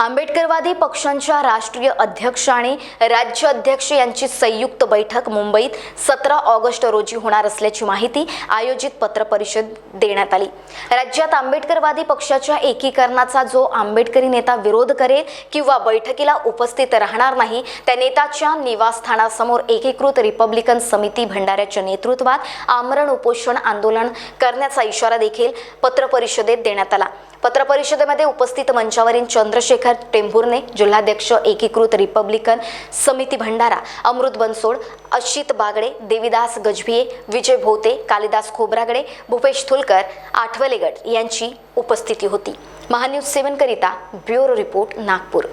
आंबेडकरवादी पक्षांच्या राष्ट्रीय अध्यक्ष आणि राज्य अध्यक्ष यांची संयुक्त बैठक मुंबईत सतरा ऑगस्ट रोजी होणार असल्याची माहिती आयोजित पत्रपरिषद देण्यात आली. राज्यात आंबेडकरवादी पक्षाच्या एकीकरणाचा जो आंबेडकरी नेता विरोध करेल किंवा बैठकीला उपस्थित राहणार नाही त्या नेत्याच्या निवासस्थानासमोर एकीकृत रिपब्लिकन समिती भंडाऱ्याच्या नेतृत्वात आमरण उपोषण आंदोलन करण्याचा इशारा देखील पत्रपरिषदेत देण्यात आला. पत्रपरिषदेमध्ये उपस्थित मंचावरील चंद्रशेखर टेंभुर्णे जिल्हाध्यक्ष एकीकृत रिपब्लिकन समिती भंडारा अमृत बनसोड अशित बागडे देविदास गजभिये विजय भोते कालिदास खोब्रागडे भूपेश थुलकर आठवलेगड यांची उपस्थिती होती. महान्यूज सेवन करिता ब्युरो रिपोर्ट नागपूर.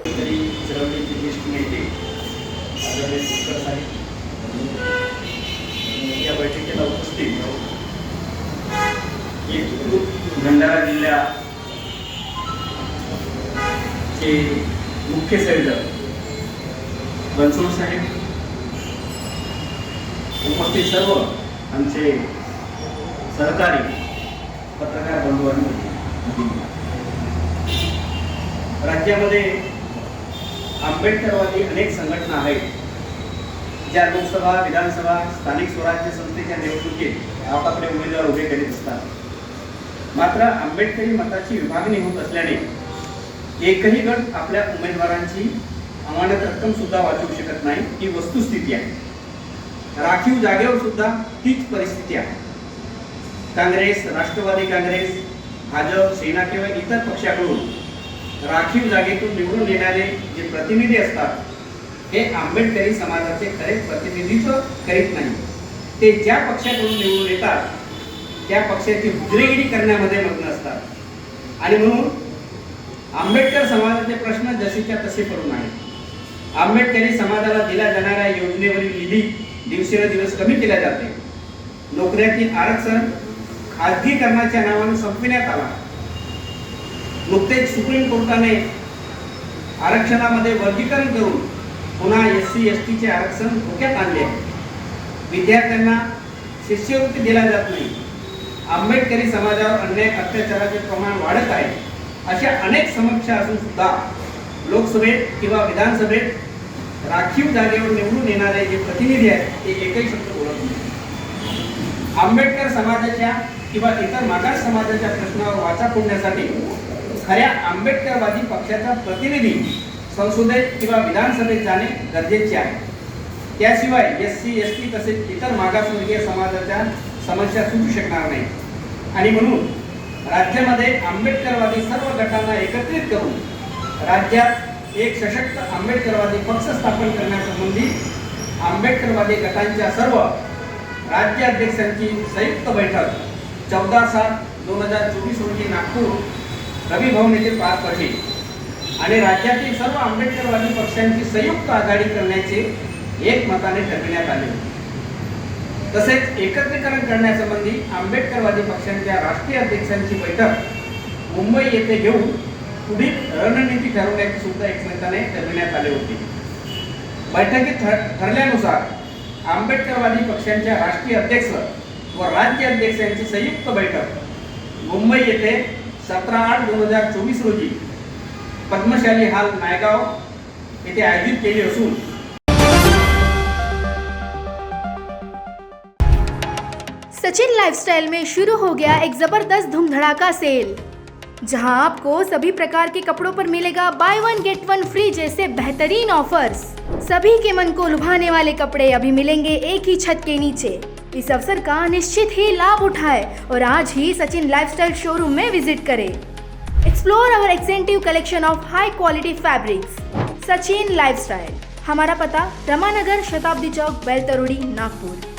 या बैठकीला उपस्थित भंडारा जिल्ह्या चे मुख्य सेंटर बनसोड साहेब उपस्थित सर्व आमचे सहकारी पत्रकार बंधू राज्यामध्ये आंबेडकरवादी अनेक संघटना आहेत ज्या लोकसभा विधानसभा स्थानिक स्वराज्य संस्थेच्या निवडणुकीत आपापले उमेदवार उभे करीत असतात मात्र आंबेडकरी मताची विभागणी होत असल्याने एकही गट आपल्या उमेदवारांची अमानत रक्कम सुद्धा वाचवू शकत नाही. ही वस्तुस्थिती आहे. राखीव जागेवर सुद्धा तीच परिस्थिती आहे. काँग्रेस राष्ट्रवादी काँग्रेस भाजप सेना किंवा इतर पक्षाकडून राखीव जागेतून निवडून येणारे जे प्रतिनिधी असतात हे आंबेडकरी समाजाचे खरे प्रतिनिधित्व करीत नाही. ते ज्या पक्षाकडून निवडून येतात त्या पक्षाची हुजरेगिरी करण्यामध्ये मग्न असतात. आणि म्हणून आंबेडकर समाजाचे प्रश्न जसेच्या तसे पडून आहेत. आंबेडकरी समाजाला दिल्या जाणाऱ्या योजनेवरील निधी दिवसेंदिवस कमी केल्या जाते. नोकऱ्यातील आरक्षण खाजगीकरणाच्या नावाने संपविण्यात आला. नुकतेच सुप्रीम कोर्टाने आरक्षणामध्ये वर्गीकरण करून पुन्हा एस सी एस टीचे आरक्षण धोक्यात आणले आहे. विद्यार्थ्यांना शिष्यवृत्ती दिला जात नाही. आंबेडकरी समाजावर अन्याय अत्याचाराचे प्रमाण वाढत आहे. अशा अनेक समस्या असून सुद्धा लोकसभेत किंवा विधानसभेत राखीव जागेवर निवडून येणारे जे प्रतिनिधी आहेत ते एकही शब्द बोलत नाही आंबेडकर समाजाच्या किंवा इतर मागास समाजाच्या प्रश्नावर वाचा फोडण्यासाठी खऱ्या आंबेडकरवादी पक्षाचा प्रतिनिधी संसदेत किंवा विधानसभेत जाणे गरजेचे आहे. त्याशिवाय एस सी एस टी तसेच इतर मागासवर्गीय समाजाच्या समस्या सुटू शकणार नाही आणि म्हणून राज्यामध्ये आंबेडकरवादी सर्व गटांना एकत्रित करून राज्यात एक सशक्त आंबेडकरवादी पक्ष स्थापन करण्यासंबंधी आंबेडकरवादी गटांच्या सर्व राज्य अध्यक्षांची संयुक्त बैठक चौदा सात दोन हजार चोवीस रोजी नागपूर रवी भवन येथे पार पडली. आणि राज्यातील सर्व आंबेडकरवादी पक्षांची संयुक्त आघाडी करण्याचे एकमताने ठरविण्यात आले. तसेच एकत्रीकरण करण्यासंबंधी आंबेडकरवादी पक्षांच्या राष्ट्रीय अध्यक्षांची बैठक मुंबई येथे घेऊन पुढील रणनीती ठरवण्याची सुद्धा एकमताने ठरविण्यात आले होते. बैठकीत ठर- ठरल्यानुसार आंबेडकरवादी पक्षांच्या राष्ट्रीय अध्यक्ष व राज्य अध्यक्षांची संयुक्त बैठक मुंबई येथे सतरा आठ दोन हजार चोवीस रोजी पद्मशाली हाल नायगाव येथे आयोजित केली असून सचिन लाइफस्टाइल में शुरू हो गया एक ज़बरदस्त धूम धड़ाका सेल जहाँ आपको सभी प्रकार के कपड़ों पर मिलेगा buy one get one free जैसे बेहतरीन ऑफर्स सभी के मन को लुभाने वाले कपड़े अभी मिलेंगे एक ही छत के नीचे। इस अवसर का निश्चित ही लाभ उठाए और आज ही सचिन लाइफस्टाइल शोरूम में विज़िट करें। Explore our एक्सेंटिव collection of high quality fabrics Sachin lifestyle हमारा पता रमानगर शताब्दी चौक, बेलतरोड़ी, नागपुर।